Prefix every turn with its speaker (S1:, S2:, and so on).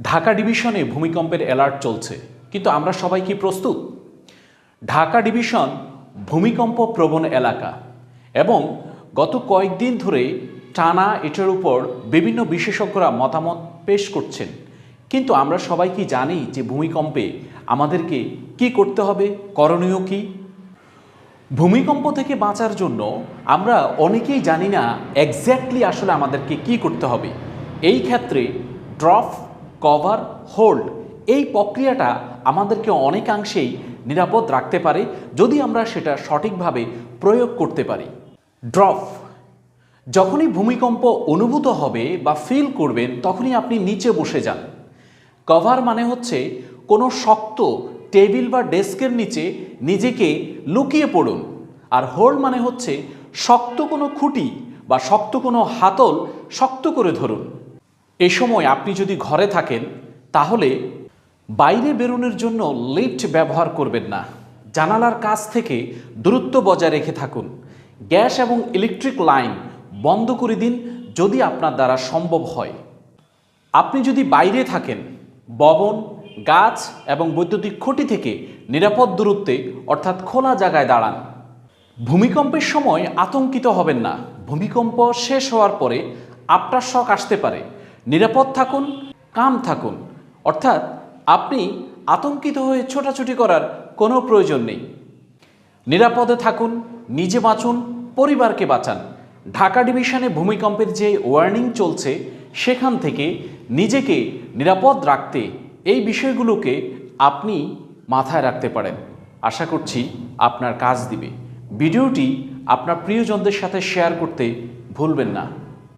S1: ঢাকা ডিভিশনে ভূমিকম্পের অ্যালার্ট চলছে, কিন্তু আমরা সবাই কি প্রস্তুত? ঢাকা ডিভিশন ভূমিকম্প প্রবণ এলাকা এবং গত কয়েকদিন ধরে টানা এটার উপর বিভিন্ন বিশেষজ্ঞরা মতামত পেশ করছেন। কিন্তু আমরা সবাই কি জানি যে ভূমিকম্পে আমাদেরকে কি করতে হবে? করণীয় কী? ভূমিকম্প থেকে বাঁচার জন্য আমরা অনেকেই জানি না এক্স্যাক্টলি আসলে আমাদেরকে কি করতে হবে। এই ক্ষেত্রে ড্রপ কভার হোল্ড এই প্রক্রিয়াটা আমাদেরকে অনেকাংশেই নিরাপদ রাখতে পারে যদি আমরা সেটা সঠিকভাবে প্রয়োগ করতে পারি। ড্রপ যখনই ভূমিকম্প অনুভূত হবে বা ফিল করবেন তখনই আপনি নিচে বসে যান। কভার মানে হচ্ছে কোনো শক্ত টেবিল বা ডেস্কের নিচে নিজেকে লুকিয়ে পড়ুন। আর হোল্ড মানে হচ্ছে শক্ত কোনো খুঁটি বা শক্ত কোনো হাতল শক্ত করে ধরুন। এ সময় আপনি যদি ঘরে থাকেন, তাহলে বাইরে বেরোনোর জন্য লিফট ব্যবহার করবেন না। জানালার কাছ থেকে দূরত্ব বজায় রেখে থাকুন। গ্যাস এবং ইলেকট্রিক লাইন বন্ধ করে দিন যদি আপনার দ্বারা সম্ভব হয়। আপনি যদি বাইরে থাকেন, ভবন, গাছ এবং বৈদ্যুতিক খুঁটি থেকে নিরাপদ দূরত্বে, অর্থাৎ খোলা জায়গায় দাঁড়ান। ভূমিকম্পের সময় আতঙ্কিত হবেন না। ভূমিকম্প শেষ হওয়ার পরে আপনার শখ আসতে পারে। নিরাপদ থাকুন, কাম থাকুন। অর্থাৎ আপনি আতঙ্কিত হয়ে ছোটাছুটি করার কোনো প্রয়োজন নেই। নিরাপদে থাকুন, নিজে বাঁচুন, পরিবারকে বাঁচান। ঢাকা ডিভিশনে ভূমিকম্পের যে ওয়ার্নিং চলছে, সেখান থেকে নিজেকে নিরাপদ রাখতে এই বিষয়গুলোকে আপনি মাথায় রাখতে পারেন। আশা করছি আপনার কাজ দিবে। ভিডিওটি আপনার প্রিয়জনদের সাথে শেয়ার করতে ভুলবেন না।